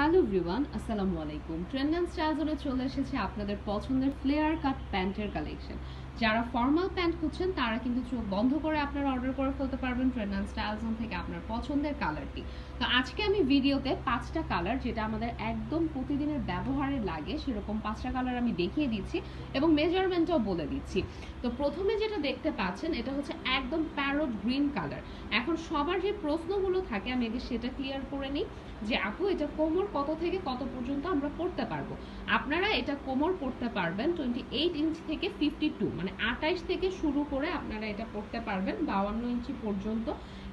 Hello everyone, আসসালামু আলাইকুম। Trend and স্টাইলজনে চলে এসেছে আপনাদের পছন্দের ফ্লেয়ার কাট প্যান্টের কালেকশন। যারা ফর্মাল প্যান্ট খুঁজছেন, তারা কিন্তু চোখ বন্ধ করে আপনারা অর্ডার করে ফেলতে পারবেন ট্রেন্ড অ্যান্ড স্টাইলজন থেকে আপনার পছন্দের কালারটি। তো আজকে আমি ভিডিওতে পাঁচটা কালার যেটা আমাদের একদম প্রতিদিনের ব্যবহারে লাগে, সেরকম পাঁচটা কালার আমি দেখিয়ে দিচ্ছি এবং মেজারমেন্টটাও বলে দিচ্ছি। তো প্রথমে যেটা দেখতে পাচ্ছেন, এটা হচ্ছে একদম প্যারোট গ্রিন কালার এখন সবার যে প্রশ্নগুলো থাকে, আমি আগে সেটা ক্লিয়ার করে নিই যে, আপু, এটা কোমর কত থেকে কত পর্যন্ত আমরা পড়তে পারব। আপনারা এটা কোমর পড়তে পারবেন টোয়েন্টি এইট ইঞ্চ থেকে ফিফটি টু মানে আঠাইশ থেকে শুরু করে আপনারা এটা পড়তে পারবেন, বাউান্ন ইঞ্চি পর্যন্ত।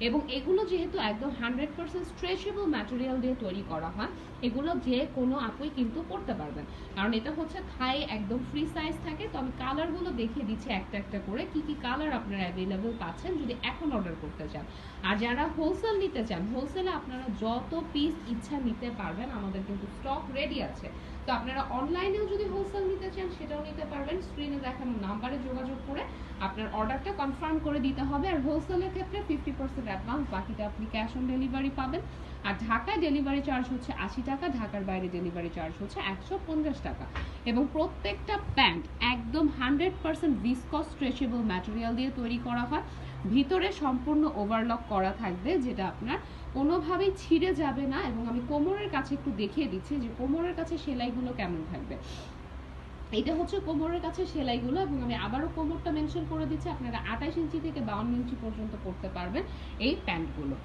এবং এগুলো যেহেতু একদম হান্ড্রেড পার্সেন্ট স্ট্রেচেবল ম্যাটেরিয়াল দিয়ে তৈরি করা হয়, এগুলো যে কোনো আপুই কিন্তু পড়তে পারবেন। কারণ এটা হচ্ছে থাই একদম ফ্রি সাইজ থাকে, তো আমি কালারগুলো দেখিয়ে দিচ্ছি একটা একটা করে, কি কি কালার আপনারা অ্যাভেলেবেল পাচ্ছেন যদি এখন অর্ডার করতে চান। আর যারা হোলসেল নিতে চান হোলসেলে আপনারা যত পিস ইচ্ছা নিতে পারবেন, আমাদের কিন্তু স্টক রেডি আছে। তো আপনারা অনলাইনেও যদি হোলসেল নিতে চান, সেটাও নিতে পারবেন। স্ক্রিনে দেখানো নাম্বারে যোগাযোগ করে আপনার অর্ডারটা কনফার্ম করে দিতে হবে। আর হোলসেলের ক্ষেত্রে ফিফটি পার্সেন্ট অ্যাডভান্স বাকিটা আপনি ক্যাশ অন ডেলিভারি পাবেন। আর ঢাকায় ডেলিভারি চার্জ হচ্ছে আশি টাকা, ঢাকার বাইরে ডেলিভারি চার্জ হচ্ছে একশো পঞ্চাশ টাকা। এবং প্রত্যেকটা প্যান্ট একদম hundred percent viscose stretchable material দিয়ে তৈরি করা হয়। ভিতরে সম্পূর্ণ ওভারলক করা থাকবে, যেটা আপনার কোনোভাবেই ছিঁড়ে যাবে না এবং আমি কোমরের কাছে একটু দেখিয়ে দিচ্ছি যে কোমরের কাছে সেলাইগুলো কেমন থাকবে। এটা হচ্ছে কোমরের কাছে সেলাইগুলো এবং আমি আবারও কোমরটা মেনশন করে দিচ্ছি, আপনারা আঠাশ ইঞ্চি থেকে বাউন্ন ইঞ্চি পর্যন্ত করতে পারবেন এই প্যান্টগুলো।